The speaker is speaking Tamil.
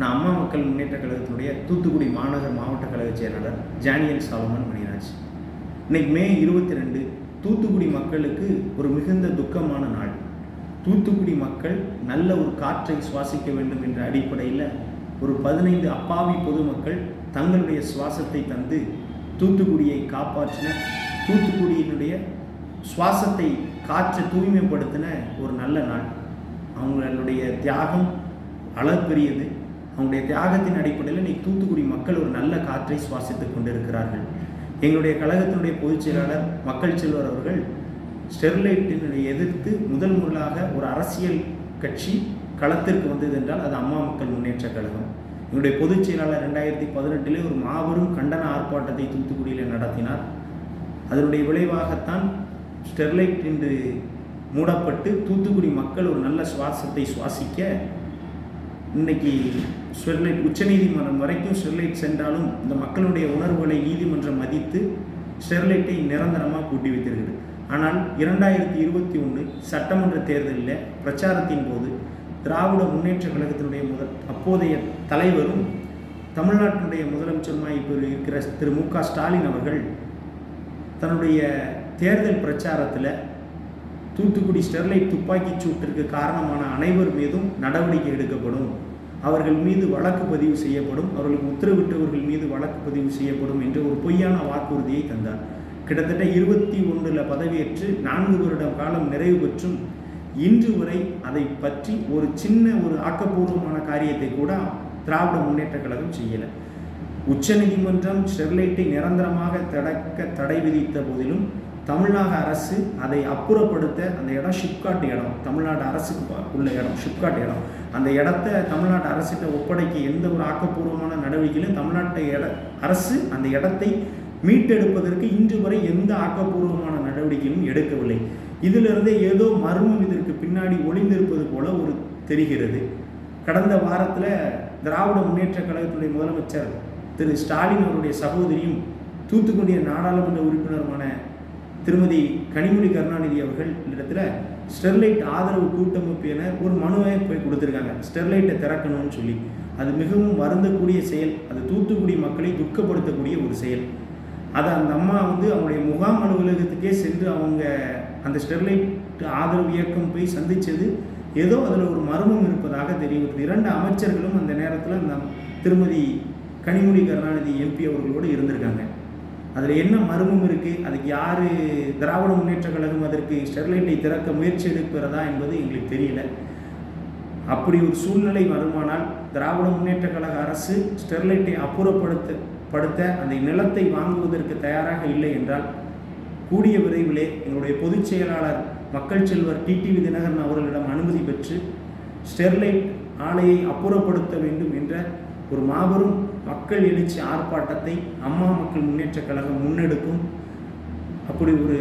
நான் அம்மா மக்கள் முன்னேற்ற கழகத்தினுடைய தூத்துக்குடி மாநகர் மாவட்ட கழக செயலாளர் ஜானியல் சாலமன் மணிராஜ். இன்னைக்கு மே இருபத்தி ரெண்டு தூத்துக்குடி மக்களுக்கு ஒரு மிகுந்த துக்கமான நாள். தூத்துக்குடி மக்கள் நல்ல ஒரு காற்றை சுவாசிக்க வேண்டும் என்ற அடிப்படையில் ஒரு பதினைந்து அப்பாவி பொதுமக்கள் தங்களுடைய சுவாசத்தை தந்து தூத்துக்குடியை காப்பாற்றின தூத்துக்குடியினுடைய சுவாசத்தை காற்றை தூய்மைப்படுத்தின ஒரு நல்ல நாள். அவங்களுடைய தியாகம் அளப்பெரியது. அவங்களுடைய தியாகத்தின் அடிப்படையில் இன்னைக்கு தூத்துக்குடி மக்கள் ஒரு நல்ல காற்றை சுவாசித்துக் கொண்டிருக்கிறார்கள். எங்களுடைய கழகத்தினுடைய பொதுச் செயலாளர் மக்கள் செல்வர் அவர்கள் ஸ்டெர்லைட்டினை எதிர்த்து முதல் முதலாக ஒரு அரசியல் கட்சி களத்திற்கு வந்தது என்றால் அது அம்மா மக்கள் முன்னேற்ற கழகம். எங்களுடைய பொதுச் செயலாளர் ரெண்டாயிரத்தி பதினெட்டிலே ஒரு மாபெரும் கண்டன ஆர்ப்பாட்டத்தை தூத்துக்குடியில் நடத்தினார். அதனுடைய விளைவாகத்தான் ஸ்டெர்லைட் என்று மூடப்பட்டு தூத்துக்குடி மக்கள் ஒரு நல்ல சுவாசத்தை சுவாசிக்க இன்னைக்கு ஸ்டெர்லைட் உச்சநீதிமன்றம் வரைக்கும் ஸ்டெர்லைட் சென்றாலும் இந்த மக்களுடைய உணர்வுகளை நீதிமன்றம் மதித்து ஸ்டெர்லைட்டை நிரந்தரமாக கூட்டி வைத்திருக்கிறது ஆனால் இரண்டாயிரத்தி இருபத்தி ஒன்று சட்டமன்ற தேர்தலில் பிரச்சாரத்தின் போது திராவிட முன்னேற்ற கழகத்தினுடைய முதல் அப்போதைய தலைவரும் தமிழ்நாட்டினுடைய முதலமைச்சருமாய் இப்போ இருக்கிற திரு மு க ஸ்டாலின் அவர்கள் தன்னுடைய தேர்தல் பிரச்சாரத்தில் தூத்துக்குடி ஸ்டெர்லைட் துப்பாக்கிச் சூட்டிற்கு காரணமான அனைவர் மீதும் நடவடிக்கை எடுக்கப்படும். அவர்கள் மீது வழக்கு பதிவு செய்யப்படும். அவர்களுக்கு உத்தரவிட்டவர்கள் மீது வழக்கு பதிவு செய்யப்படும் என்று ஒரு பொய்யான வாக்குறுதியை தந்தார். கிட்டத்தட்ட இருபத்தி ஒன்றில் பதவியேற்று நான்கு வருடம் காலம் நிறைவு பெற்றும் இன்று வரை அதை பற்றி ஒரு சின்ன ஒரு ஆக்கப்பூர்வமான காரியத்தை கூட திராவிட முன்னேற்ற கழகம் செய்யலை. உச்சநீதிமன்றம் ஸ்டெர்லைட்டை நிரந்தரமாக தடக்க தடை விதித்த போதிலும் தமிழ்நாடு அரசு அதை அப்புறப்படுத்த அந்த இடம் ஷிப்காட் இடம். தமிழ்நாடு அரசுக்கு உள்ள இடம் ஷிப்காட் இடம். அந்த இடத்த தமிழ்நாடு அரசிட்ட ஒப்படைக்க எந்த ஒரு ஆக்கப்பூர்வமான நடவடிக்கையிலும் தமிழ்நாட்டை இட அரசு அந்த இடத்தை மீட்டெடுப்பதற்கு இன்று வரை எந்த ஆக்கப்பூர்வமான நடவடிக்கையும் எடுக்கவில்லை. இதிலிருந்தே ஏதோ மர்மம் இதற்கு பின்னாடி ஒளிந்திருப்பது போல ஒரு தெரிகிறது. கடந்த வாரத்தில் திராவிட முன்னேற்ற கழகத்துடைய முதலமைச்சர் திரு ஸ்டாலின் அவருடைய சகோதரியும் தூத்துக்குடி நாடாளுமன்ற உறுப்பினருமான திருமதி கனிமொழி கருணாநிதி அவர்கள் இடத்துல ஸ்டெர்லைட் ஆதரவு கூட்டமைப்பினர் ஒரு மனுவை போய் கொடுத்துருக்காங்க. ஸ்டெர்லைட்டை திறக்கணும்னு சொல்லி. அது மிகவும் வருந்தக்கூடிய செயல். அது தூத்துக்குடி மக்களை துக்கப்படுத்தக்கூடிய ஒரு செயல். அதை அந்த அம்மா வந்து அவங்களுடைய முகாம் அலுவலகத்துக்கே சென்று அவங்க அந்த ஸ்டெர்லைட் ஆதரவு இயக்கம் போய் சந்தித்தது ஏதோ அதில் ஒரு மர்மம் இருப்பதாக தெரிகிறது. இரண்டு அமைச்சர்களும் அந்த நேரத்தில் அந்த திருமதி கனிமொழி கருணாநிதி எம்பி அவர்களோடு இருந்திருக்காங்க. அதில் என்ன மர்மம் இருக்குது அதுக்கு யார் திராவிட முன்னேற்ற கழகம் அதற்கு ஸ்டெர்லைட்டை திறக்க முயற்சி எடுக்கிறதா என்பது எங்களுக்கு தெரியல. அப்படி ஒரு சூழ்நிலை வருமானால் திராவிட முன்னேற்ற கழக அரசு ஸ்டெர்லைட்டை அப்புறப்படுத்த படுத்த அந்த நிலத்தை வாங்குவதற்கு தயாராக இல்லை என்றால் கூடிய விரைவிலே எங்களுடைய பொதுச் செயலாளர் மக்கள் செல்வர் டிடிவி தினகரன் அவர்களிடம் அனுமதி பெற்று ஸ்டெர்லைட் ஆலையை அப்புறப்படுத்த வேண்டும் என்ற ஒரு மாபெரும் மக்கள் எழுச்சி ஆர்ப்பாட்டத்தை அம்மா மக்கள் முன்னேற்ற கழகம் முன்னெடுக்கும். அப்படி ஒரு